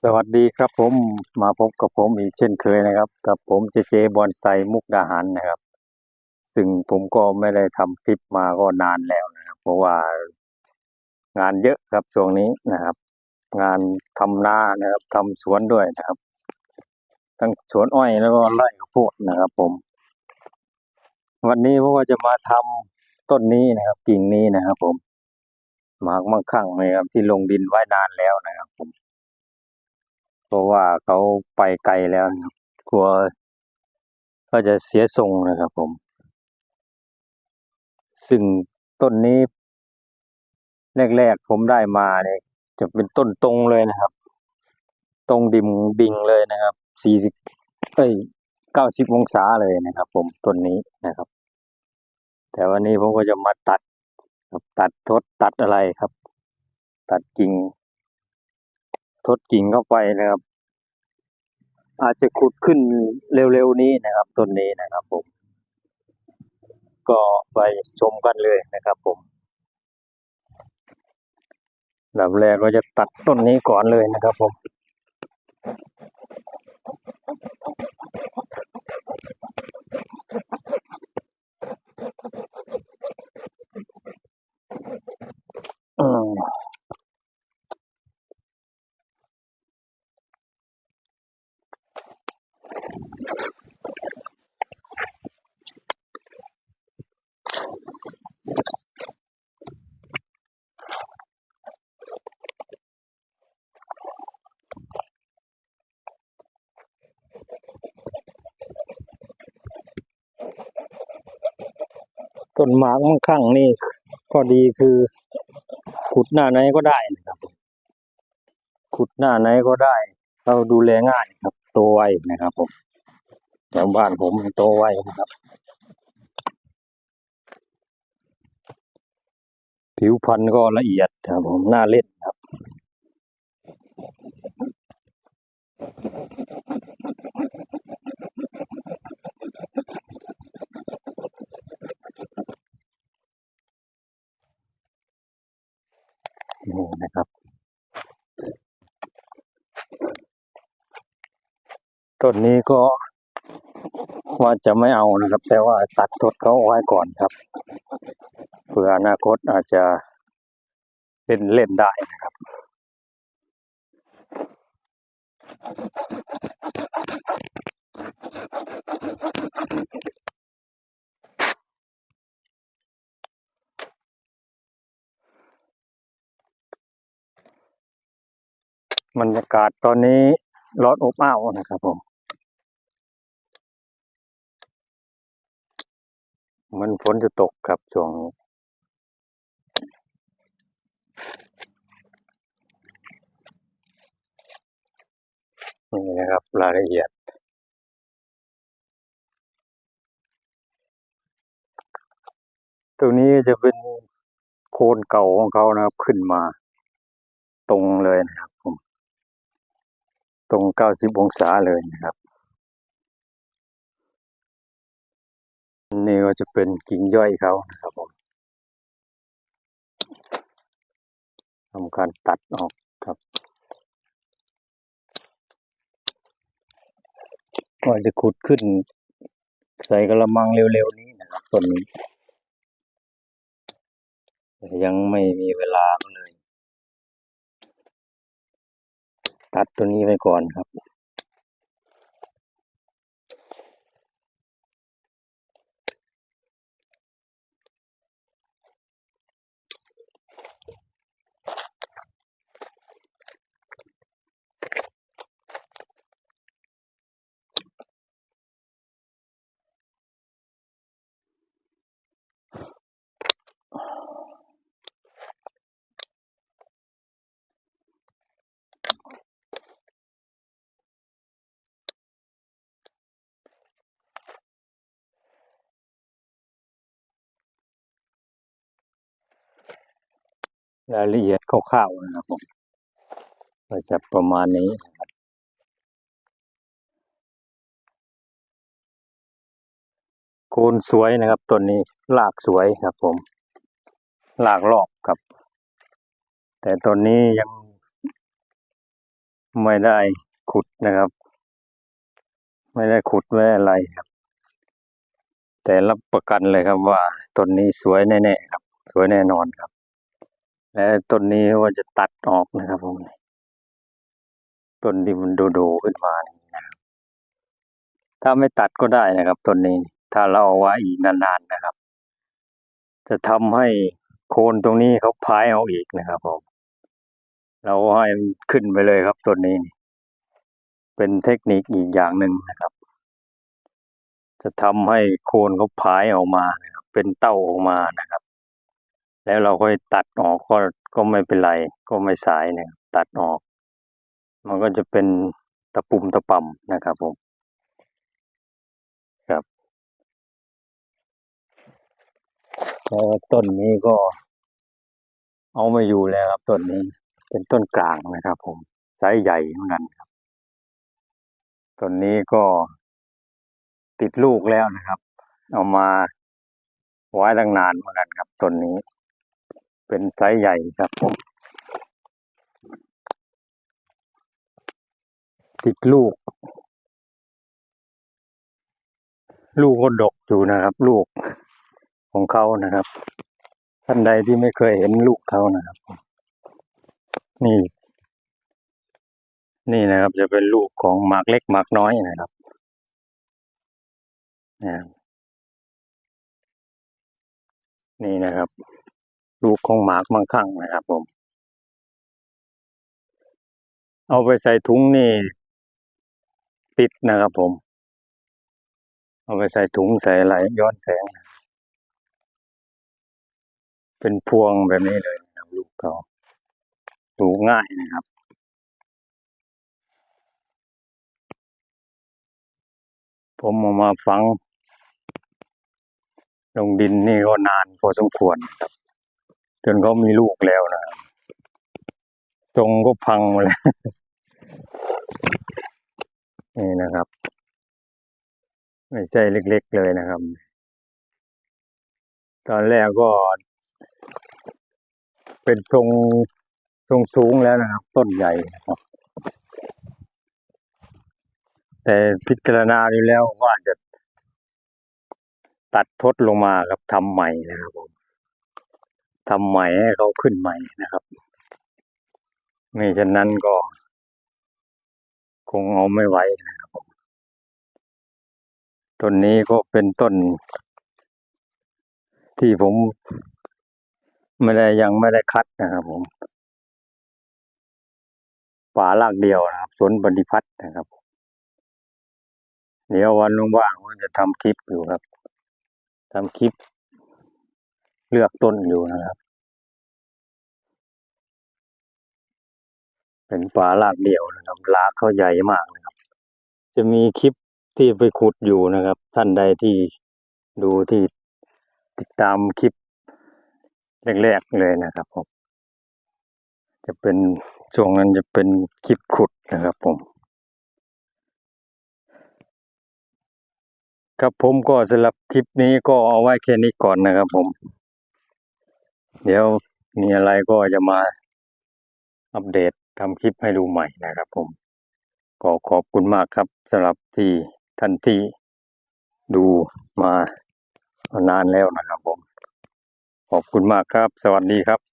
สวัสดีครับผมมาพบกับผมอีกเช่นเคยนะครับ กับผมเจเจบอนไซมุกดาหารนะครับ ซึ่งผมก็ไม่ได้ทำคลิปมาก็นานแล้วนะครับ เพราะว่างานเยอะครับช่วงนี้นะครับ งานทำนานะครับทำสวนด้วยนะครับ ทั้งสวนอ้อยแล้วก็ไร่ข้าวโพดนะครับ ผม วันนี้ผมก็จะมาทำต้นนี้นะครับกิ่งนี้นะครับ ผมหมากมั่งคั่งนะครับที่ลงดินไว้นานแล้วนะครับ ผม เพราะว่าเขาไปไกลแล้วกลัวก็จะเสียทรงนะครับผม ซึ่งต้นนี้ แรกๆผมได้มาเนี่ยจะเป็นต้นตรงเลยนะครับ ตรงดิมดิ่งเลยนะครับสี่สิบเอ้ยเก้าสิบองศาเลยนะครับ ผมต้นนี้นะครับ แต่วันนี้ผมก็จะมาตัดครับตัดทดตัดอะไรครับ ตัดกิ่ง ทดกิ่งเข้าไปนะครับ อาจจะขุดขึ้นเร็วๆนี้นะครับต้นนี้นะครับผม ก็ไปชมกันเลยนะครับผมลำแรกเราจะตัดต้นนี้ก่อนเลยนะครับผม ต้นหมากมั่งคั่งนี่ก็ดีคือขุดหน้าไหนก็ได้นะครับ ขุดหน้าไหนก็ได้ เราดูแลง่ายครับ โตไวนะครับผมแถวบ้านผมโตไวนะครับ ผิวพรรณก็ละเอียดครับผมน่าเล่นครับ นี่นะครับ ต้นนี้ก็ว่าจะไม่เอานะครับ แต่ว่าตัดทดเขาเอาไว้ก่อนครับเผื่ออนาคตอาจจะเป็นเล่นได้นะครับบรรยากาศตอนนี้ร้อนอบอ้าวนะครับผม มันฝนจะตกครับช่วงนี้นี่นะครับรายละเอียด ตรงนี้จะเป็นโคนเก่าของเขานะครับ ขึ้นมา ตรงเลยนะครับผม ตรงเก้าสิบองศาเลยนะครับ นี่ก็จะเป็นกิ่งย่อยเขานะครับผมทำการตัดออกครับ ก็จะขุดขึ้น ใส่กระมังเร็วๆนี้นะครับต้นนี้ยังไม่มีเวลาเลย ตัดตัวนี้ไปก่อนครับ รายละเอียดคร่าวๆนะครับผมก็จะประมาณนี้โคนสวยนะครับต้นนี้รากสวยครับผมรากรอบครับ แต่ต้นนี้ยังไม่ได้ขุดนะครับ ไม่ได้ขุดไว้อะไรครับ แต่รับประกันเลยครับว่าต้นนี้สวยแน่ๆครับ สวยแน่นอนครับ และต้นนี้ว่าจะตัดออกนะครับผมต้นที่มันโดๆขึ้นมานี่นะครับถ้าไม่ตัดก็ได้นะครับต้นนี้ ถ้าเราเอาไว้อีกนานๆนะครับ จะทำให้โคนตรงนี้เขาพายเอาอีกนะครับผมเราให้มันขึ้นไปเลยครับต้นนี้ เป็นเทคนิคอีกอย่างหนึ่งนะครับ จะทำให้โคนเขาพายออกมานะครับ เป็นเต้าออกมานะครับ แล้วเราค่อยตัดออกก็ก็ไม่เป็นไร ก็ไม่สายนะครับตัดออก มันก็จะเป็นตะปุ่มตะป่ำนะครับผมครับแล้วต้นนี้ก็ เอาไม่อยู่แล้วครับต้นนี้ เป็นต้นกลางนะครับ ผมไซส์ใหญ่เหมือนกันครับต้นนี้ก็ติดลูกแล้วนะครับ เอามาไว้ตั้งนานเหมือนกันครับต้นนี้ เป็นไซส์ใหญ่ครับผม ติดลูก ลูกก็ดกอยู่นะครับ ลูกของเขานะครับ ท่านใดที่ไม่เคยเห็นลูกเขานะครับ นี่ นี่นะครับ จะเป็นลูกของหมากเล็กหมากน้อยนะครับนะครับนี่นะครับ ลูกของหมากมังคั่งนะครับผม เอาไปใส่ถุงนี่ติดนะครับผม เอาไปใส่ถุงใส่อะไรย้อนแสง เป็นพวงแบบนี้เลยนะลูกเขาปลูง่ายนะครับผมเอามาฝัง ลงดินนี่ก็นานพอสมควรครับ จนเขามีลูกแล้วนะครับทรงก็พังหมาแล้ว นี่นะครับ ไม่ใช่เล็กๆเลยนะครับ ตอนแรกก็ เป็นทรงทรงสูงแล้วนะครับ ต้นใหญ่นะครับ แต่พิจารณาดูแล้วว่าจะตัดทดลงมาครับทำใหม่นะครับผม ทำใหม่ให้เขาขึ้นใหม่นะครับไม่ฉะนั้นก็ คงเอาไม่ไหวนะครับผมต้นนี้ก็เป็นต้น ที่ผมไม่ได้ยังไม่ได้คัดนะครับผมป่าลากเดียวนะครับสวนบริพัตรนะครับ เดี๋ยววันว่างๆผมจะทำคลิปอยู่ครับทำคลิป เลือกต้นอยู่นะครับ เป็นป่าลากเดี่ยวนะครับลากเขาใหญ่มากนะครับ จะมีคลิปที่ไปขุดอยู่นะครับ ท่านใดที่ดูที่ติดตามคลิปแรกๆเลยนะครับผมจะเป็นช่วงนั้นจะเป็นคลิปขุดนะครับผม ครับผมก็สำหรับคลิปนี้ก็เอาไว้แค่นี้ก่อนนะครับผม เดี๋ยวมีอะไรก็จะมาอัปเดตทำคลิปให้ดูใหม่นะครับผม ก็ขอบคุณมากครับสำหรับที่ท่านที่ดูมานานแล้วนะครับผม ขอบคุณมากครับ สวัสดีครับ